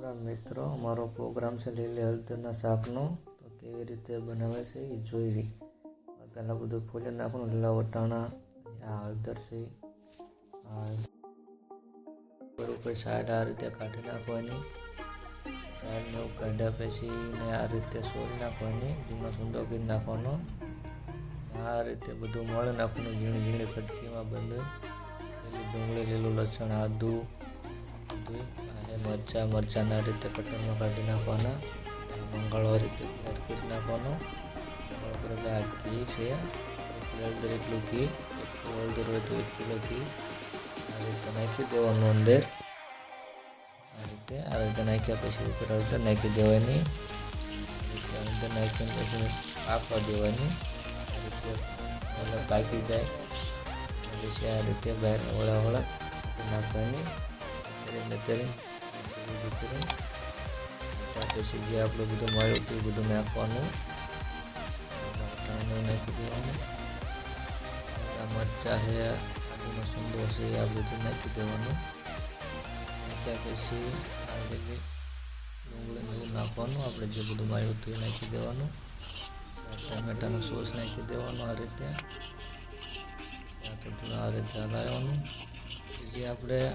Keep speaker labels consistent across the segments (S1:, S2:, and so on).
S1: રામ મિત્રો મારો પ્રોગ્રામ છે લીલી હળદરના શાકનો. તો કેવી રીતે બનાવે છે એ જોઈવી પહેલાં બધું ફોલી નાખવાનું લીલા વટાણા આ હળદર છે. ઉપર સાઈડ આ રીતે કાઢી નાખવાની. સાઈડને એવું કાઢ્યા પછી ને આ રીતે સોરી નાખવાની, જેમાં સૂંદો કરી નાખવાનો. આ રીતે બધું મળી નાખવાનું ઝીણી ઝીણી કટકીમાં બંધ. લીલી ડુંગળી, લીલું લસણ, આદું ಒಂದು ಮಜ್ಜ ಮಜ್ಜ ಅನ್ನೋರಿತ್ತು ಕಟ್ಟನ್ನು ಕಡ್ಡಿನ ಫೋನು ಮಂಗಳವಾರಿತ್ತು ನಡ್ಕಿರಿನ ಫೋನು ಒಳಗಡೆ ಹಾಕಿ ಸೇ ಎಳ್ದಿರ ಇಕ್ಲುಕಿ ಎಳ್ದಿರೋದು ಇಕ್ಕಿಲುಕಿ ಅದಕ್ಕೆ ನಾಯ್ಕಿದ್ದೇವೆ ಒಂದೊಂದೇ ಅದಕ್ಕೆ ಅದಕ್ಕೆ ನಾಯ್ಕೆ ಪೈಸೆ ಉಪಯೋಗ ನಾಯ್ಕಿದ್ದೇವನಿ ಅದಕ್ಕೆ ಅಂತ ನಾಯ್ಕೆ ಪೈಸೆ ಹಾಕೋದೇವನಿ ಅದಕ್ಕೆ ಎಲ್ಲ ಬಾಕಿ ಜಾಯ್ ವಿಷಯ ಆ ರೀತಿಯ ಬೇರೆ ಒಳ ಒಳ ತಿನ್ನಕೊಂಡು બધું કરી. પછી જે આપણો બધો મળ્યો તે બધું નાખવાનું. નાખી દેવાનું. મરચાં છે, આદુનો સુંદો છે, આ બધું નાખી દેવાનું. નાખ્યા પછી આ રીતે ડુંગળી એવું નાખવાનું. આપણે જે બધું મળ્યું તે નાખી દેવાનું. ટામેટાનો સોસ નાખી દેવાનો આ રીતે. આ રીતે હલાવવાનું. જે આપણે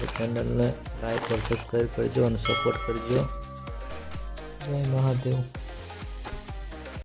S1: અમારી ચેનલને લાઈક ઓર સબસ્ક્રાઈબ કરજો અને સપોર્ટ કરજો. જય મહાદેવ.